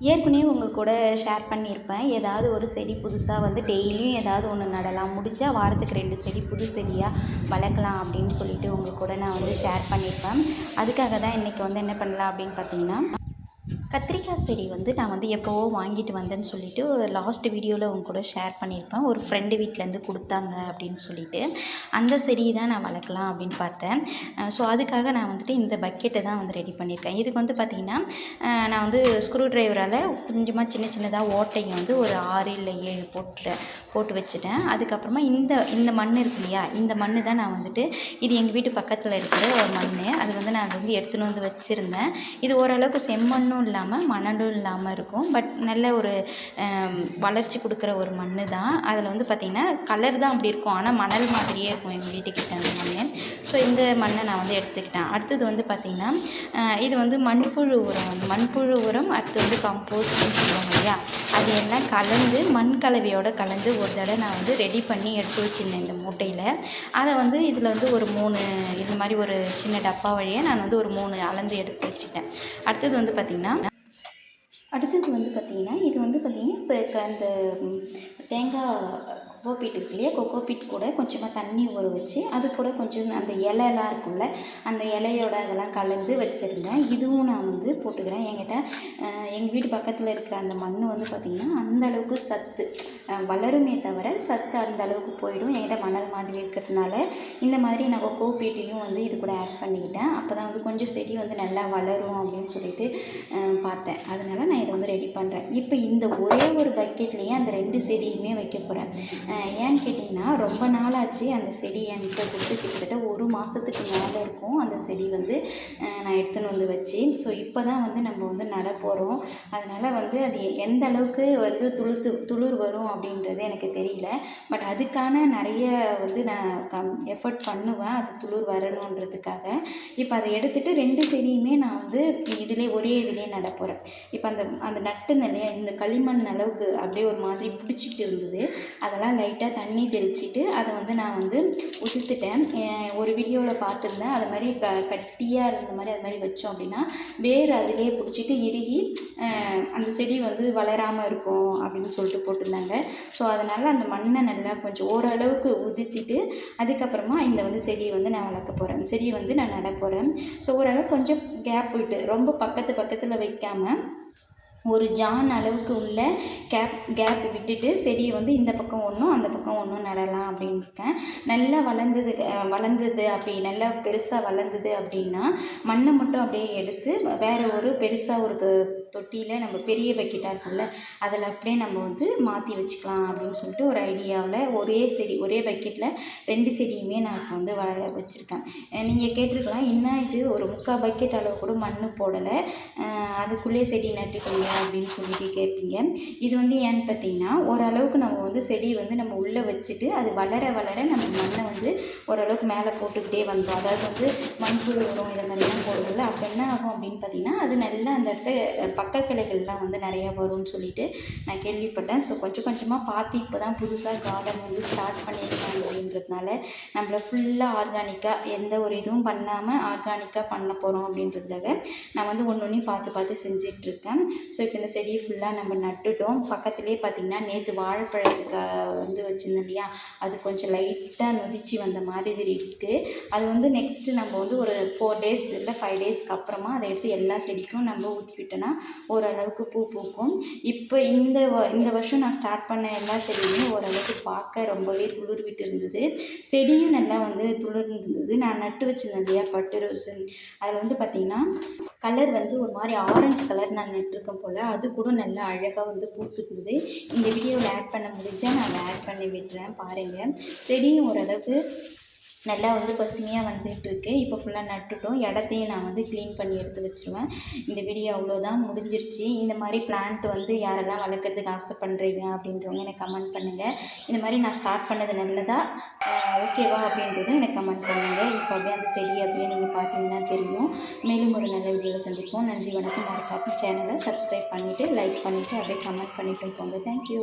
ஏற்கனவே உங்கள் கூட ஷேர் பண்ணியிருப்பேன். ஏதாவது ஒரு செடி புதுசாக வந்து டெய்லியும் ஏதாவது ஒன்று நடலாம். முடிஞ்சால் வாரத்துக்கு ரெண்டு செடி புது செடியாக வளர்க்கலாம் அப்படின்னு சொல்லிட்டு உங்கள் கூட நான் வந்து ஷேர் பண்ணியிருப்பேன். அதுக்காக தான் இன்றைக்கி வந்து என்ன பண்ணலாம் அப்படின்னு பார்த்தீங்கன்னா கத்திரிக்காய் செடி வந்து நான் வந்து எப்போவோ வாங்கிட்டு வந்தேன்னு சொல்லிட்டு லாஸ்ட் வீடியோவில் உங்க கூட ஷேர் பண்ணியிருப்பேன். ஒரு ஃப்ரெண்டு வீட்டிலேருந்து கொடுத்தாங்க அப்படின்னு சொல்லிட்டு. அந்த செடியை தான் நான் வளர்க்கலாம் அப்படின்னு பார்த்தேன். ஸோ அதுக்காக நான் வந்துட்டு இந்த பக்கெட்டை தான் வந்து ரெடி பண்ணியிருக்கேன். இதுக்கு வந்து பார்த்திங்கன்னா நான் வந்து ஸ்க்ரூ ட்ரைவரால் கொஞ்சமாக சின்ன சின்னதாக ஓட்டைங்க வந்து ஒரு ஆறு இல்லை ஏழு போட்டு போட்டு வச்சுட்டேன். அதுக்கப்புறமா இந்த இந்த மண் இருக்கு இல்லையா இந்த மண் தான் நான் வந்துட்டு இது எங்கள் வீட்டு பக்கத்தில் இருக்கிற ஒரு மண் அது வந்து நான் வந்து எடுத்துன்னு வந்து வச்சுருந்தேன். இது ஓரளவுக்கு செம்மண்ணும் இல்லை இல்லாமல் மணலும் இல்லாமல் இருக்கும். பட் நல்ல ஒரு வளர்ச்சி கொடுக்குற ஒரு மண் தான். அதில் வந்து பார்த்திங்கன்னா கலர் தான் அப்படி இருக்கும். ஆனால் மணல் மாதிரியே இருக்கும் எங்கள் வீட்டுக்கிட்ட அந்த மண் ஸோ இந்த மண்ணை நான் வந்து எடுத்துக்கிட்டேன். அடுத்தது வந்து பார்த்திங்கன்னா இது வந்து மண்புழு உரம். மண்புழு உரம் அடுத்து வந்து கம்போஸ்ட்னு சொல்லுவாங்க இல்லையா? அது எல்லாம் கலந்து மண் கலவையோட கலந்து ஒரு தடவை நான் வந்து ரெடி பண்ணி எடுத்து வச்சுருந்தேன் இந்த மூட்டையில். அதை வந்து இதில் வந்து ஒரு மூணு இது மாதிரி ஒரு சின்ன டப்பா வழியாக நான் வந்து ஒரு மூணு அளந்து எடுத்து வச்சுட்டேன். அடுத்தது வந்து பார்த்திங்கன்னா அடுத்தது வந்து பார்த்திங்கன்னா இது வந்து பார்த்திங்கன்னா ச- அந்த தேங்காய் தேங்காய் கொக்கோபீட் இருக்கு இல்லையா? கொக்கோபீட் கூட கொஞ்சமாக தண்ணி ஊற வச்சு அது கூட கொஞ்சம் அந்த இலையெல்லாம் இருக்கும்ல அந்த இலையோட அதெல்லாம் கலந்து வச்சுருந்தேன் இதுவும் நான் வந்து போட்டுக்கிறேன். என்கிட்ட எங்கள் வீட்டு பக்கத்தில் இருக்கிற அந்த மண் வந்து பார்த்திங்கன்னா அந்த அளவுக்கு சத்து. வளருமே தவிர சத்து அந்த அளவுக்கு போயிடும். என்கிட்ட மணல் மாதிரி இருக்கிறதுனால இந்த மாதிரி நான் கொக்கோபீட்டையும் வந்து இது கூட ஆட் பண்ணிக்கிட்டேன். அப்போ தான் வந்து கொஞ்சம் செடி வந்து நல்லா வளரும் அப்படின்னு சொல்லிட்டு பார்த்தேன். அதனால் நான் இதை வந்து ரெடி பண்ணுறேன் இப்போ இந்த ஒரே ஒரு பக்கெட்லேயே அந்த ரெண்டு செடியுமே வைக்க போகிறேன் ஏன்னு கேட்டிங்கன்னா ரொம்ப நாளாச்சு அந்த செடி என்கிட்ட கொடுத்து கிட்டத்தட்ட ஒரு மாதத்துக்கு மேலே இருக்கும். அந்த செடி வந்து நான் எடுத்துன்னு வந்து வச்சு. ஸோ இப்போ தான் வந்து நம்ம வந்து நட போகிறோம் அதனால் வந்து அது எந்த அளவுக்கு வந்து துளுத்து துளிர் வரும் அப்படின்றது எனக்கு தெரியல. பட் அதுக்கான நிறைய வந்து நான் கம் எஃபர்ட் பண்ணுவேன். அது துளிர் வரணுன்றதுக்காக. இப்போ அதை எடுத்துகிட்டு ரெண்டு செடியுமே நான் வந்து இதிலே ஒரே இதிலே நட போகிறேன் இப்போ அந்த அந்த நட்டு நிலைய இந்த களிமண் அளவுக்கு அப்படியே ஒரு மாதிரி பிடிச்சிட்டு இருந்தது. அதெல்லாம் லைட்டாக தண்ணி தெளிச்சிட்டு அதை வந்து நான் வந்து உதிர்த்துட்டேன். ஒரு வீடியோவில் பார்த்துருந்தேன். அது மாதிரி க கட்டியாக இருந்த மாதிரி அது மாதிரி வச்சோம் அப்படின்னா வேர் அதிலே பிடிச்சிட்டு இறுகி அந்த செடி வந்து வளராமல் இருக்கும் அப்படின்னு சொல்லிட்டு போட்டிருந்தாங்க. ஸோ அதனால் அந்த மண்ணை நல்லா கொஞ்சம் ஓரளவுக்கு உதிர்த்திட்டு அதுக்கப்புறமா இந்த வந்து செடியை வந்து நான் வளர்க்க போகிறேன் செடியை வந்து நான் நட போகிறேன் ஸோ ஓரளவு கொஞ்சம் கேப் விட்டு ரொம்ப பக்கத்து பக்கத்தில் வைக்காமல் ஒரு ஜான் அளவுக்கு உள்ள கேப் கேப் விட்டுட்டு செடியை வந்து இந்த பக்கம் ஒன்றும் அந்த பக்கம் ஒன்றும் நடலாம் அப்படின்னு இருக்கேன் நல்லா வளர்ந்தது வளர்ந்தது அப்படி நல்லா பெருசாக வளர்ந்தது அப்படின்னா மண்ணை மட்டும் அப்படியே எடுத்து வேறு ஒரு பெருசாக ஒரு தொட்டியில் நம்ம பெரிய பக்கெட்டாக இருக்குல்ல அதில் அப்படியே நம்ம வந்து மாற்றி வச்சுக்கலாம் அப்படின்னு சொல்லிட்டு ஒரு ஐடியாவில் ஒரே செடி ஒரே பக்கெட்டில் ரெண்டு செடியுமே நான் இப்போ வந்து வளர வச்சுருக்கேன். நீங்கள் கேட்டிருக்கலாம் என்ன இது? ஒரு முக்கால் பக்கெட் அளவு கூட மண் போடலை. அதுக்குள்ளே செடி நட்டுக்கோங்க அப்படின்னு சொல்லிட்டு கேட்பீங்க. இது வந்து ஏன்னு பார்த்தீங்கன்னா ஓரளவுக்கு நம்ம வந்து செடி வந்து நம்ம உள்ளே வச்சுட்டு அது வளர வளர நம்ம மண்ணை வந்து ஓரளவுக்கு மேலே போட்டுக்கிட்டே வந்தோம் அதாவது வந்து மண்புழு உரம் இதை மாதிரிலாம் போடுறதில்ல அப்போ என்ன ஆகும் அப்படின்னு பார்த்தீங்கன்னா அது நல்லா அந்த இடத்த பக்க கிளைகள்லாம் வந்து நிறையா வரும்னு சொல்லிட்டு நான் கேள்விப்பட்டேன். ஸோ கொஞ்சம் கொஞ்சமாக பார்த்து இப்போ தான் புதுசாக கார்டன் வந்து ஸ்டார்ட் பண்ணியிருக்காங்க அப்படின்றதுனால நம்மள ஃபுல்லாக ஆர்கானிக்காக எந்த ஒரு இதுவும் பண்ணாமல் ஆர்கானிக்காக பண்ண போகிறோம் அப்படின்றதுக்காக நான் வந்து ஒன்று ஒன்றையும் பார்த்து பார்த்து செஞ்சிட்ருக்கேன். ஸோ இப்போ இந்த செடியை ஃபுல்லாக நம்ம நட்டுட்டோம். பக்கத்துலேயே பார்த்திங்கன்னா நேற்று வாழைப்பழத்துக்கு வந்து வச்சுருந்தேன் இல்லையா? அது கொஞ்சம் லைட்டாக நொதிச்சு வந்த மாதிரி இருக்குது அது வந்து நெக்ஸ்ட்டு நம்ம வந்து ஒரு ஃபோர் டேஸ் இல்லை ஃபைவ் டேஸ்க்கு அப்புறமா அதை எடுத்து எல்லா செடிக்கும் நம்ம ஊற்றி விட்டோன்னா ஓரளவுக்கு பூ பூக்கும். இப்போ இந்த வ- இந்த வருஷம் நான் ஸ்டார்ட் பண்ண எல்லா செடியுமே ஓரளவுக்கு பார்க்க ரொம்பவே துளிர் விட்டு இருந்தது. செடியும் நல்லா வந்து துளிர் இருந்தது நான் நட்டு வச்சிருந்தேன் இல்லையா பட்டு ரோஸு. அதில் வந்து பார்த்திங்கன்னா கலர் வந்து ஒரு மாதிரி ஆரஞ்சு கலர் நான் நட்டிருக்கேன் போல். அது கூட நல்லா அழகாக வந்து பூத்துக்குது. இந்த வீடியோவில் ஆட் பண்ண முடிஞ்சால் நான் ஆட் பண்ணி விடுறேன் பாருங்கள் செடியும் ஓரளவுக்கு நல்லா வந்து பசுமையாக வந்துட்டு இருக்கு இப்போ ஃபுல்லாக நட்டுட்டோம். இடத்தையும் நான் வந்து க்ளீன் பண்ணி எடுத்து வச்சுருவேன். இந்த வீடியோ அவ்வளோதான் முடிஞ்சிருச்சு. இந்த மாதிரி பிளான்ட் வந்து யாரெல்லாம் வளர்க்குறதுக்கு ஆசைப்படுறீங்க அப்படின்றவங்க எனக்கு கமெண்ட் பண்ணுங்கள் இந்த மாதிரி நான் ஸ்டார்ட் பண்ணது நல்லதா? ஓகேவா அப்படின்றது எனக்கு கமெண்ட் பண்ணுங்கள் இப்போ அப்படியே அந்த செடி அப்படியே நீங்கள் பார்த்தீங்கன்னா தெரியும். மேலும் ஒரு நல்ல வீடியோவில் சந்திப்போம். நன்றி வணக்கம். மறக்காம சேனலை சப்ஸ்கிரைப் பண்ணிவிட்டு லைக் பண்ணிவிட்டு அப்படியே கமெண்ட் பண்ணிட்டு போங்க. தேங்க்யூ